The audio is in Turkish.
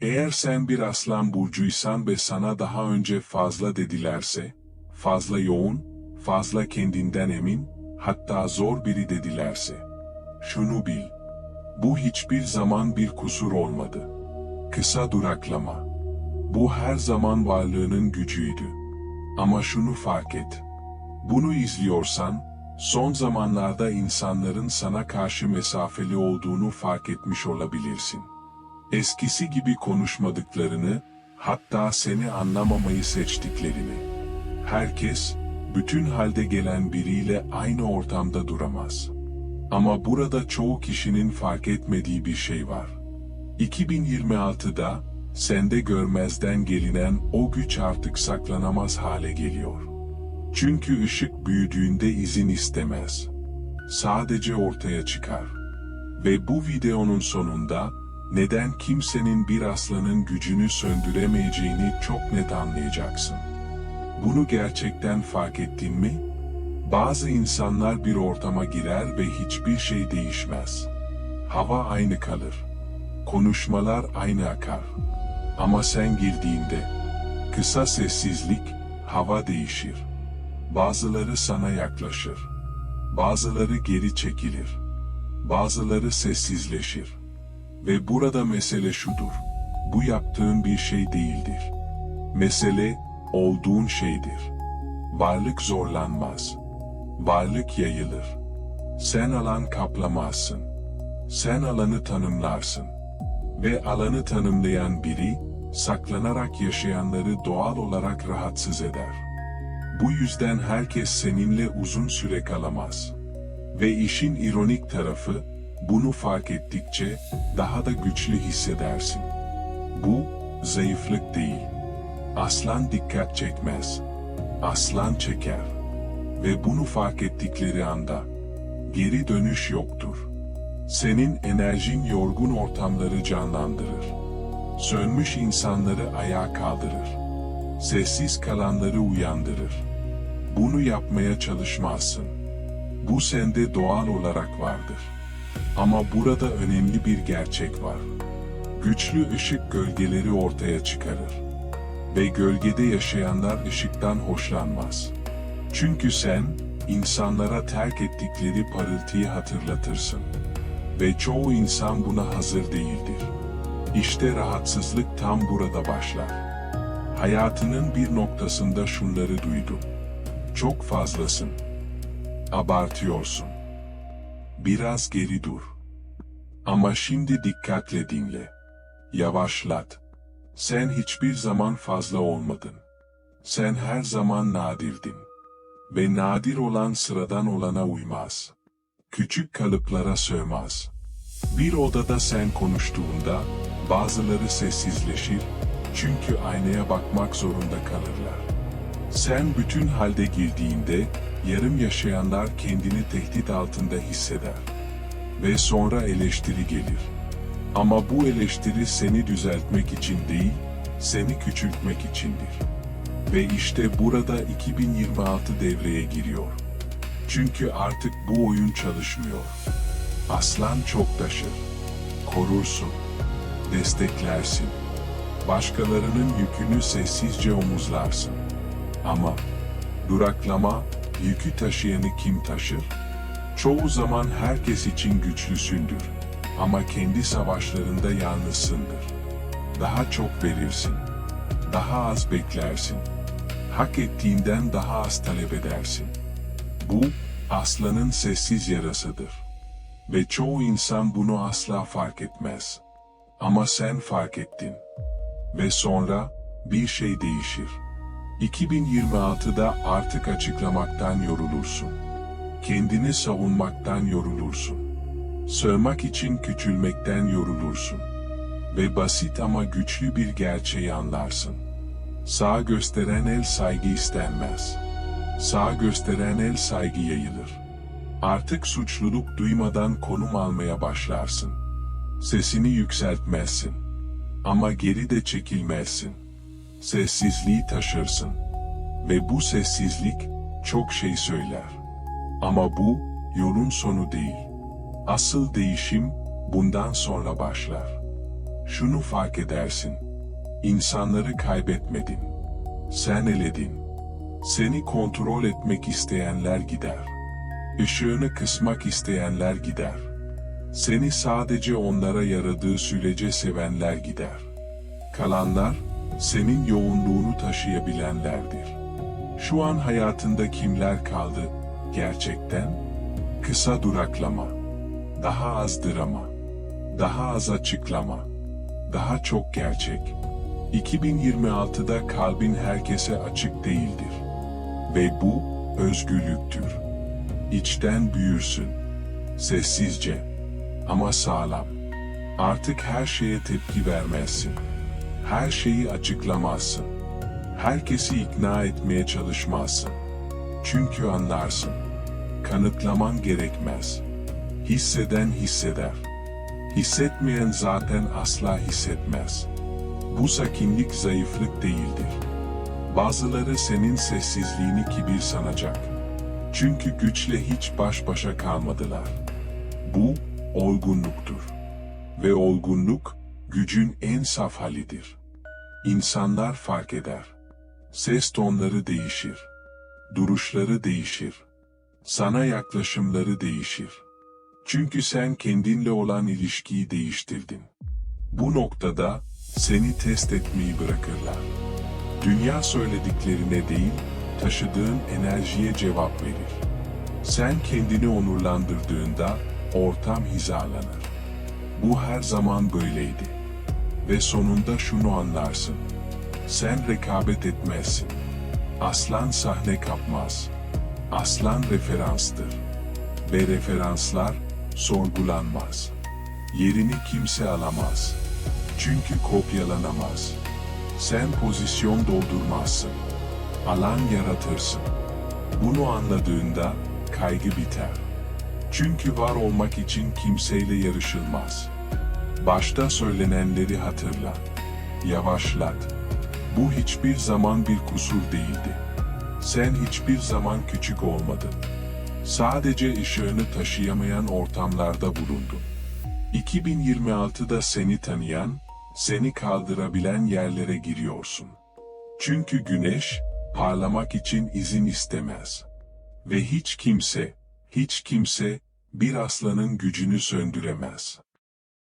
Eğer sen bir aslan burcuysan ve sana daha önce fazla dedilerse, fazla yoğun, fazla kendinden emin, hatta zor biri dedilerse, şunu bil, bu hiçbir zaman bir kusur olmadı. Kısa duraklama. Bu her zaman varlığının gücüydü. Ama şunu fark et. Bunu izliyorsan, son zamanlarda insanların sana karşı mesafeli olduğunu fark etmiş olabilirsin. Eskisi gibi konuşmadıklarını, hatta seni anlamamayı seçtiklerini. Herkes, bütün halde gelen biriyle aynı ortamda duramaz. Ama burada çoğu kişinin fark etmediği bir şey var. 2026'da, sende görmezden gelinen o güç artık saklanamaz hale geliyor. Çünkü ışık büyüdüğünde izin istemez. Sadece ortaya çıkar. Ve bu videonun sonunda, neden kimsenin bir aslanın gücünü söndüremeyeceğini çok net anlayacaksın. Bunu gerçekten fark ettin mi? Bazı insanlar bir ortama girer ve hiçbir şey değişmez. Hava aynı kalır. Konuşmalar aynı akar. Ama sen girdiğinde, kısa sessizlik, hava değişir. Bazıları sana yaklaşır. Bazıları geri çekilir. Bazıları sessizleşir. Ve burada mesele şudur. Bu yaptığın bir şey değildir. Mesele, olduğun şeydir. Varlık zorlanmaz. Varlık yayılır. Sen alan kaplamazsın. Sen alanı tanımlarsın. Ve alanı tanımlayan biri, saklanarak yaşayanları doğal olarak rahatsız eder. Bu yüzden herkes seninle uzun süre kalamaz. Ve işin ironik tarafı, bunu fark ettikçe daha da güçlü hissedersin. Bu, zayıflık değil. Aslan dikkat çekmez. Aslan çeker. Ve bunu fark ettikleri anda, geri dönüş yoktur. Senin enerjin yorgun ortamları canlandırır. Sönmüş insanları ayağa kaldırır. Sessiz kalanları uyandırır. Bunu yapmaya çalışmazsın. Bu sende doğal olarak vardır. Ama burada önemli bir gerçek var. Güçlü ışık gölgeleri ortaya çıkarır. Ve gölgede yaşayanlar ışıktan hoşlanmaz. Çünkü sen, insanlara terk ettikleri parıltıyı hatırlatırsın. Ve çoğu insan buna hazır değildir. İşte rahatsızlık tam burada başlar. Hayatının bir noktasında şunları duydum. Çok fazlasın. Abartıyorsun. Biraz geri dur. Ama şimdi dikkatle dinle. Yavaşlat. Sen hiçbir zaman fazla olmadın. Sen her zaman nadirdin. Ve nadir olan sıradan olana uymaz. Küçük kalıplara sığmaz. Bir odada sen konuştuğunda, bazıları sessizleşir, çünkü aynaya bakmak zorunda kalırlar. Sen bütün halde girdiğinde, yarım yaşayanlar kendini tehdit altında hisseder. Ve sonra eleştiri gelir. Ama bu eleştiri seni düzeltmek için değil, seni küçültmek içindir. Ve işte burada 2026 devreye giriyor. Çünkü artık bu oyun çalışmıyor. Aslan çok taşır. Korursun. Desteklersin. Başkalarının yükünü sessizce omuzlarsın. Ama duraklama, yükü taşıyanı kim taşır? Çoğu zaman herkes için güçlüsündür. Ama kendi savaşlarında yalnızsındır. Daha çok verirsin. Daha az beklersin. Hak ettiğinden daha az talep edersin. Bu, aslanın sessiz yarasıdır. Ve çoğu insan bunu asla fark etmez. Ama sen fark ettin. Ve sonra, bir şey değişir. 2026'da artık açıklamaktan yorulursun. Kendini savunmaktan yorulursun. Sığmak için küçülmekten yorulursun. Ve basit ama güçlü bir gerçeği anlarsın. Sağ gösteren el saygı istenmez. Sağ gösteren el saygı yayılır. Artık suçluluk duymadan konum almaya başlarsın. Sesini yükseltmezsin. Ama geri de çekilmezsin. Sessizliği taşırsın. Ve bu sessizlik çok şey söyler. Ama bu yolun sonu değil. Asıl değişim bundan sonra başlar. şunu fark edersin. İnsanları kaybetmedin. Sen eledin. Seni kontrol etmek isteyenler gider. Işığını kısmak isteyenler gider. Seni sadece onlara yaradığı sürece sevenler gider. Kalanlar, senin yoğunluğunu taşıyabilenlerdir. Şu an hayatında kimler kaldı gerçekten? Kısa duraklama, daha az drama, daha az açıklama, daha çok gerçek. 2026'da kalbin herkese açık değildir. Ve bu özgürlüktür. İçten büyürsün. Sessizce ama sağlam. Artık her şeye tepki vermezsin. Her şeyi açıklamazsın. Herkesi ikna etmeye çalışmazsın. Çünkü anlarsın. Kanıtlaman gerekmez. Hisseden hisseder. Hissetmeyen zaten asla hissetmez. Bu sakinlik zayıflık değildir. Bazıları senin sessizliğini kibir sanacak. Çünkü güçle hiç baş başa kalmadılar. Bu olgunluktur. Ve olgunluk gücün en saf halidir. İnsanlar fark eder. Ses tonları değişir. Duruşları değişir. Sana yaklaşımları değişir. Çünkü sen kendinle olan ilişkiyi değiştirdin. Bu noktada seni test etmeyi bırakırlar. Dünya söylediklerine değil, taşıdığın enerjiye cevap verir. Sen kendini onurlandırdığında ortam hizalanır. Bu her zaman böyleydi. Ve sonunda şunu anlarsın. Sen rekabet etmezsin. Aslan sahne kapmaz. Aslan referanstır. Ve referanslar sorgulanmaz. Yerini kimse alamaz. Çünkü kopyalanamaz. Sen pozisyon doldurmazsın. Alan yaratırsın. Bunu anladığında kaygı biter. Çünkü var olmak için kimseyle yarışılmaz. Başta söylenenleri hatırla. Yavaşlat. Bu hiçbir zaman bir kusur değildi. Sen hiçbir zaman küçük olmadın. Sadece ışığını taşıyamayan ortamlarda bulundun. 2026'da seni tanıyan, seni kaldırabilen yerlere giriyorsun. Çünkü güneş, parlamak için izin istemez. Ve hiç kimse, hiç kimse, bir aslanın gücünü söndüremez.